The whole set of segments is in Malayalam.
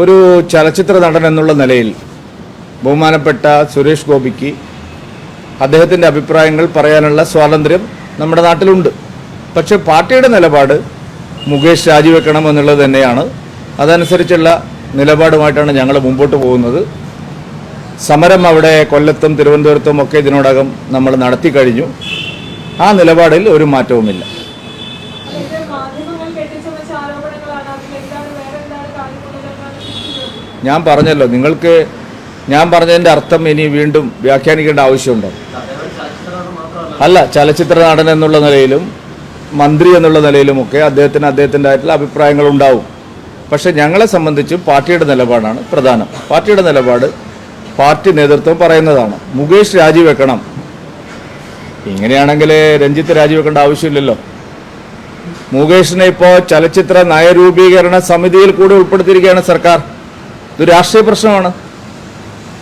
ഒരു ചലച്ചിത്ര നടൻ എന്നുള്ള നിലയിൽ ബഹുമാനപ്പെട്ട സുരേഷ് ഗോപിക്ക് അദ്ദേഹത്തിൻ്റെ അഭിപ്രായങ്ങൾ പറയാനുള്ള സ്വാതന്ത്ര്യം നമ്മുടെ നാട്ടിലുണ്ട് പക്ഷെ പാർട്ടിയുടെ നിലപാട് മുകേഷ് രാജിവെക്കണം എന്നുള്ളത് തന്നെയാണ് അതനുസരിച്ചുള്ള നിലപാടുമായിട്ടാണ് ഞങ്ങൾ മുമ്പോട്ട് പോകുന്നത് സമരം അവിടെ കൊല്ലത്തും തിരുവനന്തപുരത്തും ഒക്കെ ഇതിനോടകം നമ്മൾ നടത്തി കഴിഞ്ഞു ആ നിലപാടിൽ ഒരു മാറ്റവുമില്ല ഞാൻ പറഞ്ഞല്ലോ നിങ്ങൾക്ക് ഞാൻ പറഞ്ഞതിൻ്റെ അർത്ഥം ഇനി വീണ്ടും വ്യാഖ്യാനിക്കേണ്ട ആവശ്യമുണ്ടോ അല്ല ചലച്ചിത്ര നടൻ എന്നുള്ള നിലയിലും മന്ത്രി എന്നുള്ള നിലയിലുമൊക്കെ അദ്ദേഹത്തിന് അദ്ദേഹത്തിൻ്റെ ആയിട്ടുള്ള അഭിപ്രായങ്ങൾ ഉണ്ടാവും പക്ഷേ ഞങ്ങളെ സംബന്ധിച്ച് പാർട്ടിയുടെ നിലപാടാണ് പ്രധാനം പാർട്ടിയുടെ നിലപാട് പാർട്ടി നേതൃത്വം പറയുന്നതാണ് മുകേഷ് രാജിവെക്കണം ഇങ്ങനെയാണെങ്കിൽ രഞ്ജിത്ത് രാജിവെക്കേണ്ട ആവശ്യമില്ലല്ലോ മുകേഷിനെ ഇപ്പോൾ ചലച്ചിത്ര നയരൂപീകരണ സമിതിയിൽ കൂടി ഉൾപ്പെടുത്തിയിരിക്കുകയാണ് സർക്കാർ ഇത് രാഷ്ട്രീയ പ്രശ്നമാണ്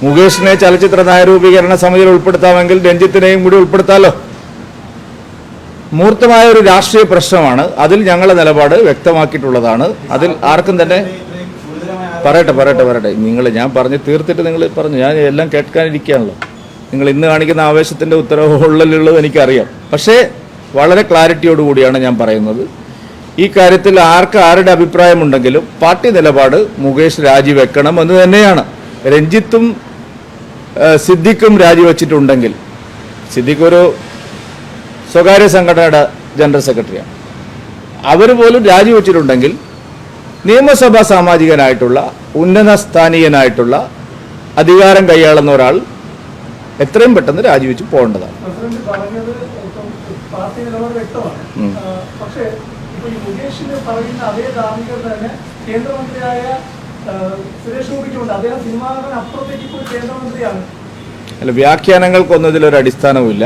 മുകേഷിനെ ചലച്ചിത്ര നയരൂപീകരണ സമിതിയിൽ ഉൾപ്പെടുത്താമെങ്കിൽ രഞ്ജിത്തിനെയും കൂടി ഉൾപ്പെടുത്താലോ മൂർത്തമായ ഒരു രാഷ്ട്രീയ പ്രശ്നമാണ് അതിൽ ഞങ്ങളുടെ നിലപാട് വ്യക്തമാക്കിയിട്ടുള്ളതാണ് അതിൽ ആർക്കും തന്നെ പറയട്ടെ പറയട്ടെ പറയട്ടെ നിങ്ങൾ ഞാൻ പറഞ്ഞ് തീർത്തിട്ട് നിങ്ങൾ പറഞ്ഞു ഞാൻ എല്ലാം കേൾക്കാനിരിക്കുകയാണല്ലോ നിങ്ങൾ ഇന്ന് കാണിക്കുന്ന ആവേശത്തിൻ്റെ ഉത്തരവുള്ളിലുള്ളത് എനിക്കറിയാം പക്ഷേ വളരെ ക്ലാരിറ്റിയോടുകൂടിയാണ് ഞാൻ പറയുന്നത് ഈ കാര്യത്തിൽ ആർക്ക് ആരുടെ അഭിപ്രായമുണ്ടെങ്കിലും പാർട്ടി നിലപാട് മുകേഷ് രാജിവെക്കണം എന്ന് തന്നെയാണ് രഞ്ജിത്തും സിദ്ദിഖും രാജിവെച്ചിട്ടുണ്ടെങ്കിൽ സിദ്ദിഖ് ഒരു സ്വകാര്യ സംഘടനയുടെ ജനറൽ സെക്രട്ടറിയാണ് അവർ പോലും രാജിവെച്ചിട്ടുണ്ടെങ്കിൽ നിയമസഭാ സാമാജികനായിട്ടുള്ള ഉന്നത സ്ഥാനീയനായിട്ടുള്ള അധികാരം കൈയാളുന്ന ഒരാൾ എത്രയും പെട്ടെന്ന് രാജിവെച്ച് പോകേണ്ടതാണ് പക്ഷേ ഇപ്പോൾ ഈ മുകേഷിന് പറയുന്ന അതേ ധാർമ്മികത തന്നെ കേന്ദ്രമന്ത്രിയായ സുരേഷ് ഗോപിക്കുണ്ട് അദ്ദേഹം സിനിമാകാരൻ അപ്പുറത്തേക്ക് ഇപ്പോൾ കേന്ദ്രമന്ത്രിയാണ് അല്ല വ്യാഖ്യാനങ്ങൾക്കൊന്നതിലൊരു അടിസ്ഥാനവുമില്ല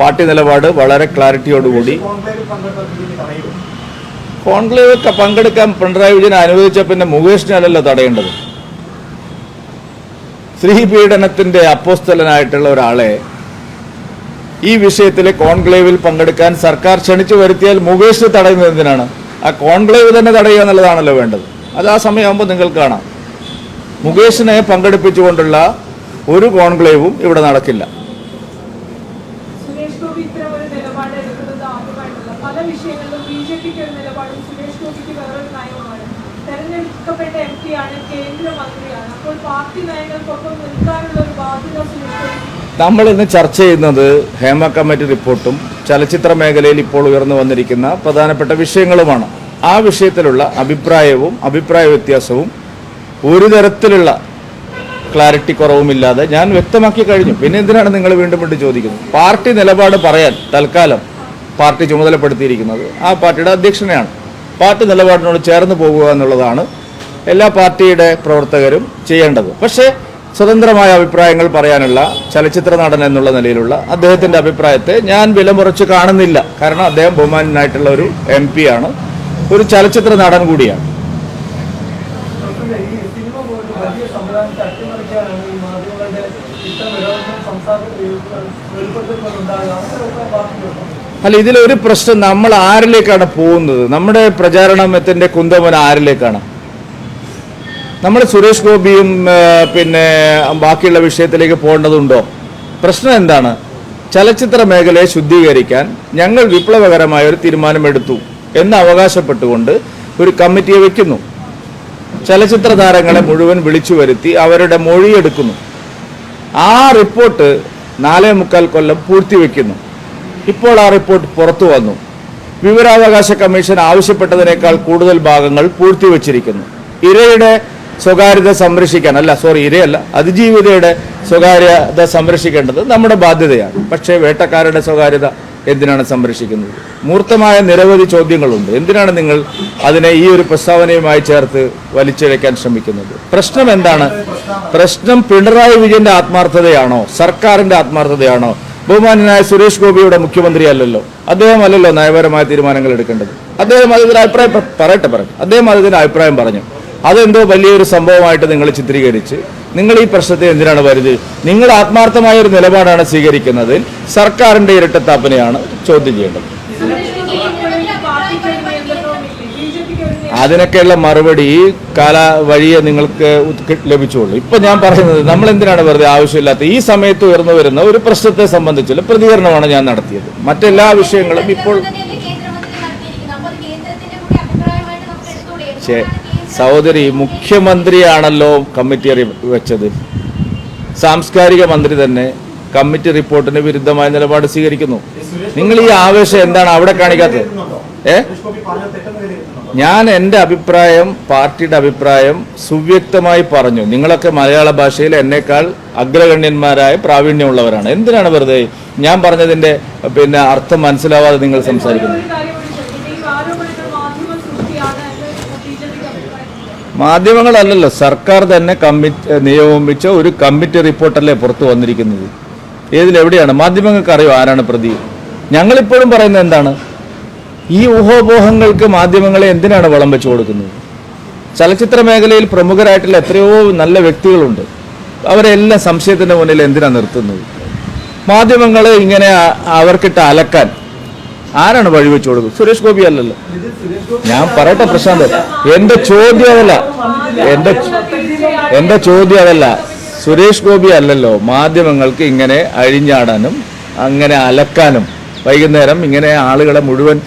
പാർട്ടി നിലപാട് വളരെ ക്ലാരിറ്റിയോടുകൂടി കോൺക്ലേവ് പങ്കെടുക്കാൻ പിണറായി വിജയൻ അനുവദിച്ച പിന്നെ മുകേഷിനല്ലല്ലോ തടയേണ്ടത് സ്ത്രീ പീഡനത്തിൻ്റെ അപ്പോസ്തലനായിട്ടുള്ള ഒരാളെ ഈ വിഷയത്തിലെ കോൺക്ലേവിൽ പങ്കെടുക്കാൻ സർക്കാർ ക്ഷണിച്ചു വരുത്തിയാൽ മുകേഷ് തടയുന്നത് എന്തിനാണ് ആ കോൺക്ലേവ് തന്നെ തടയുക എന്നുള്ളതാണല്ലോ വേണ്ടത് അത് ആ സമയമാകുമ്പോൾ നിങ്ങൾ കാണാം മുകേഷിനെ പങ്കെടുപ്പിച്ചുകൊണ്ടുള്ള ഒരു കോൺക്ലേവും ഇവിടെ നടക്കില്ല തെരഞ്ഞെടുക്കപ്പെട്ട എം പിയാണ് കേന്ദ്രമന്ത്രിയാണ് അപ്പോൾ പാർട്ടി നയങ്ങൾക്കൊപ്പം നിൽക്കാനുള്ള ഒരു ബാധ്യത സുരേഷ് നമ്മൾ ഇന്ന് ചർച്ച ചെയ്യുന്നത് ഹേമ കമ്മിറ്റി റിപ്പോർട്ടും ചലച്ചിത്ര മേഖലയിൽ ഇപ്പോൾ ഉയർന്നു വന്നിരിക്കുന്ന പ്രധാനപ്പെട്ട വിഷയങ്ങളുമാണ് ആ വിഷയത്തിലുള്ള അഭിപ്രായവും അഭിപ്രായ വ്യത്യാസവും ഒരു തരത്തിലുള്ള ക്ലാരിറ്റി കുറവുമില്ലാതെ ഞാൻ വ്യക്തമാക്കി കഴിഞ്ഞു പിന്നെ എന്തിനാണ് നിങ്ങൾ വീണ്ടും വീണ്ടും ചോദിക്കുന്നത് പാർട്ടി നിലപാട് പറയാൻ തൽക്കാലം പാർട്ടി ചുമതലപ്പെടുത്തിയിരിക്കുന്നത് ആ പാർട്ടിയുടെ അധ്യക്ഷനെയാണ് പാർട്ടി നിലപാടിനോട് ചേർന്ന് പോകുക എന്നുള്ളതാണ് എല്ലാ പാർട്ടിയുടെ പ്രവർത്തകരും ചെയ്യേണ്ടത് പക്ഷേ സ്വതന്ത്രമായ അഭിപ്രായങ്ങൾ പറയാനുള്ള ചലച്ചിത്ര നടൻ എന്നുള്ള നിലയിലുള്ള അദ്ദേഹത്തിൻ്റെ അഭിപ്രായത്തെ ഞാൻ വിലമുറച്ച് കാണുന്നില്ല കാരണം അദ്ദേഹം ബഹുമാനായിട്ടുള്ള ഒരു എം പി ആണ് ഒരു ചലച്ചിത്ര നടൻ കൂടിയാണ് അല്ല ഇതിലൊരു പ്രശ്നം നമ്മൾ ആരിലേക്കാണ് പോകുന്നത് നമ്മുടെ പ്രചാരണത്തിന്റെ കുന്തമന ആരിലേക്കാണ് നമ്മൾ സുരേഷ് ഗോപിയും പിന്നെ ബാക്കിയുള്ള വിഷയത്തിലേക്ക് പോകേണ്ടതുണ്ടോ പ്രശ്നം എന്താണ് ചലച്ചിത്ര മേഖലയെ ശുദ്ധീകരിക്കാൻ ഞങ്ങൾ വിപ്ലവകരമായ ഒരു തീരുമാനമെടുത്തു എന്ന് അവകാശപ്പെട്ടുകൊണ്ട് ഒരു കമ്മിറ്റിയെ വയ്ക്കുന്നു ചലച്ചിത്ര താരങ്ങളെ മുഴുവൻ വിളിച്ചു വരുത്തി അവരുടെ മൊഴിയെടുക്കുന്നു ആ റിപ്പോർട്ട് നാലേ മുക്കാൽ കൊല്ലം പൂർത്തിവെക്കുന്നു ഇപ്പോൾ ആ റിപ്പോർട്ട് പുറത്തു വന്നു വിവരാവകാശ കമ്മീഷൻ ആവശ്യപ്പെട്ടതിനേക്കാൾ കൂടുതൽ ഭാഗങ്ങൾ പൂർത്തിവച്ചിരിക്കുന്നു ഇരയുടെ സ്വകാര്യത സംരക്ഷിക്കാൻ അല്ല സോറി ഇരയല്ല അതിജീവിതയുടെ സ്വകാര്യത സംരക്ഷിക്കേണ്ടത് നമ്മുടെ ബാധ്യതയാണ് പക്ഷേ വേട്ടക്കാരുടെ സ്വകാര്യത എന്തിനാണ് സംരക്ഷിക്കുന്നത് മൂർത്തമായ നിരവധി ചോദ്യങ്ങളുണ്ട് എന്തിനാണ് നിങ്ങൾ അതിനെ ഈ ഒരു പ്രസ്താവനയുമായി ചേർത്ത് വലിച്ചിഴക്കാൻ ശ്രമിക്കുന്നത് പ്രശ്നം എന്താണ് പ്രശ്നം പിണറായി വിജയന്റെ ആത്മാർത്ഥതയാണോ സർക്കാരിന്റെ ആത്മാർത്ഥതയാണോ ബഹുമാനായ സുരേഷ് ഗോപിയുടെ മുഖ്യമന്ത്രി അല്ലല്ലോ അദ്ദേഹം അല്ലല്ലോ നയപരമായ തീരുമാനങ്ങൾ എടുക്കേണ്ടത് അദ്ദേഹം അതിന്റെ അഭിപ്രായം പറയട്ടെ പറഞ്ഞു അദ്ദേഹം അതിന്റെ അഭിപ്രായം പറഞ്ഞു അതെന്തോ വലിയൊരു സംഭവമായിട്ട് നിങ്ങൾ ചിത്രീകരിച്ച് നിങ്ങൾ ഈ പ്രശ്നത്തെ എന്തിനാണ് വരുത് നിങ്ങൾ ആത്മാർത്ഥമായ ഒരു നിലപാടാണ് സ്വീകരിക്കുന്നത് സർക്കാരിന്റെ ഇരട്ടത്താപ്പനെയാണ് ചോദ്യം ചെയ്യേണ്ടത് അതിനൊക്കെയുള്ള മറുപടി കാല വഴിയെ നിങ്ങൾക്ക് ലഭിച്ചുള്ളൂ ഇപ്പൊ ഞാൻ പറയുന്നത് നമ്മൾ എന്തിനാണ് വെറുതെ ആവശ്യമില്ലാത്ത ഈ സമയത്ത് ഉയർന്നു വരുന്ന ഒരു പ്രശ്നത്തെ സംബന്ധിച്ചുള്ള പ്രതികരണമാണ് ഞാൻ നടത്തിയത് മറ്റെല്ലാ വിഷയങ്ങളും ഇപ്പോൾ സഹോദരി മുഖ്യമന്ത്രിയാണല്ലോ കമ്മിറ്റി വെച്ചത് സാംസ്കാരിക മന്ത്രി തന്നെ കമ്മിറ്റി റിപ്പോർട്ടിന് വിരുദ്ധമായ നിലപാട് സ്വീകരിക്കുന്നു നിങ്ങൾ ഈ ആവേശം എന്താണ് അവിടെ കാണിക്കാത്തത് ഏ ഞാൻ എൻ്റെ അഭിപ്രായം പാർട്ടിയുടെ അഭിപ്രായം സുവ്യക്തമായി പറഞ്ഞു നിങ്ങളൊക്കെ മലയാള ഭാഷയിൽ എന്നേക്കാൾ അഗ്രഗണ്യന്മാരായ പ്രാവീണ്യമുള്ളവരാണ് എന്തിനാണ് വെറുതെ ഞാൻ പറഞ്ഞതിൻ്റെ പിന്നെ അർത്ഥം മനസ്സിലാവാതെ നിങ്ങൾ സംസാരിക്കുന്നത് മാധ്യമങ്ങളല്ലല്ലോ സർക്കാർ തന്നെ കമ്മിറ്റി നിയോഗിച്ച ഒരു കമ്മിറ്റി റിപ്പോർട്ടല്ലേ പുറത്തു വന്നിരിക്കുന്നത് ഏതിലെവിടെയാണ് മാധ്യമങ്ങൾക്ക് അറിയോ ആരാണ് പ്രതി ഞങ്ങളിപ്പോഴും പറയുന്നത് എന്താണ് ഈ ഊഹോപോഹങ്ങൾക്ക് മാധ്യമങ്ങളെ എന്തിനാണ് വളം വെച്ചു കൊടുക്കുന്നത് ചലച്ചിത്ര മേഖലയിൽ പ്രമുഖരായിട്ടുള്ള എത്രയോ നല്ല വ്യക്തികളുണ്ട് അവരെല്ലാം സംശയത്തിൻ്റെ മുന്നിൽ എന്തിനാണ് നിർത്തുന്നത് മാധ്യമങ്ങളെ ഇങ്ങനെ അവർക്കിട്ട് അലക്കാൻ ആരാണ് വഴിവെച്ചു കൊടുക്കും സുരേഷ് ഗോപി അല്ലല്ലോ ഞാൻ പറയട്ടെ പ്രശാന്ത് എന്റെ ചോദ്യം അതല്ല എന്റെ എന്റെ ചോദ്യം അതല്ല സുരേഷ് ഗോപി അല്ലല്ലോ മാധ്യമങ്ങൾക്ക് ഇങ്ങനെ അഴിഞ്ഞാടാനും അങ്ങനെ അലക്കാനും വൈകുന്നേരം ഇങ്ങനെ ആളുകളെ മുഴുവൻ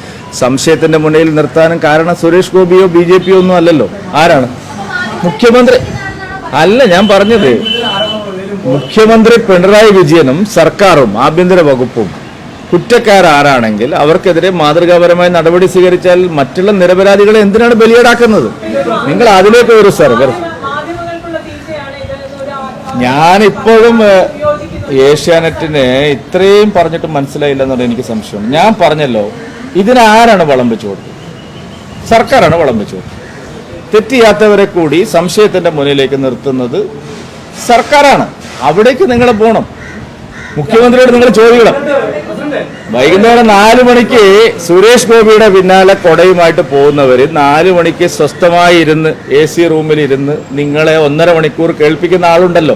സംശയത്തിന്റെ മുന്നിൽ നിർത്താനും കാരണം സുരേഷ് ഗോപിയോ ബി ജെ പിയോ ഒന്നും അല്ലല്ലോ ആരാണ് മുഖ്യമന്ത്രി അല്ല ഞാൻ പറഞ്ഞത് മുഖ്യമന്ത്രി പിണറായി വിജയനും സർക്കാരും ആഭ്യന്തര വകുപ്പും ആരാണെങ്കിൽ അവർക്കെതിരെ മാതൃകാപരമായ നടപടി സ്വീകരിച്ചാൽ മറ്റുള്ള നിരപരാധികളെ എന്തിനാണ് ബലിയേടാക്കുന്നത് നിങ്ങൾ അതിലേക്ക് ഒരു സർവർ ഞാനിപ്പോഴും ഏഷ്യാനെറ്റിന് ഇത്രയും പറഞ്ഞിട്ട് മനസ്സിലായില്ല എന്നുള്ള എനിക്ക് സംശയം ഞാൻ പറഞ്ഞല്ലോ ഇതിനാരാണ് വളം കൊടുത്തത് സർക്കാരാണ് വളം കൊടുത്തത് തെറ്റിയാത്തവരെ കൂടി സംശയത്തിൻ്റെ മുന്നിലേക്ക് നിർത്തുന്നത് സർക്കാരാണ് അവിടേക്ക് നിങ്ങൾ പോകണം മുഖ്യമന്ത്രിയോട് നിങ്ങൾ ചോദിക്കണം വൈകുന്നേരം നാല് മണിക്ക് സുരേഷ് ഗോപിയുടെ പിന്നാലെ കൊടയുമായിട്ട് പോകുന്നവർ നാല് മണിക്ക് സ്വസ്ഥമായി ഇരുന്ന് എ സി റൂമിൽ ഇരുന്ന് നിങ്ങളെ ഒന്നര മണിക്കൂർ കേൾപ്പിക്കുന്ന ആളുണ്ടല്ലോ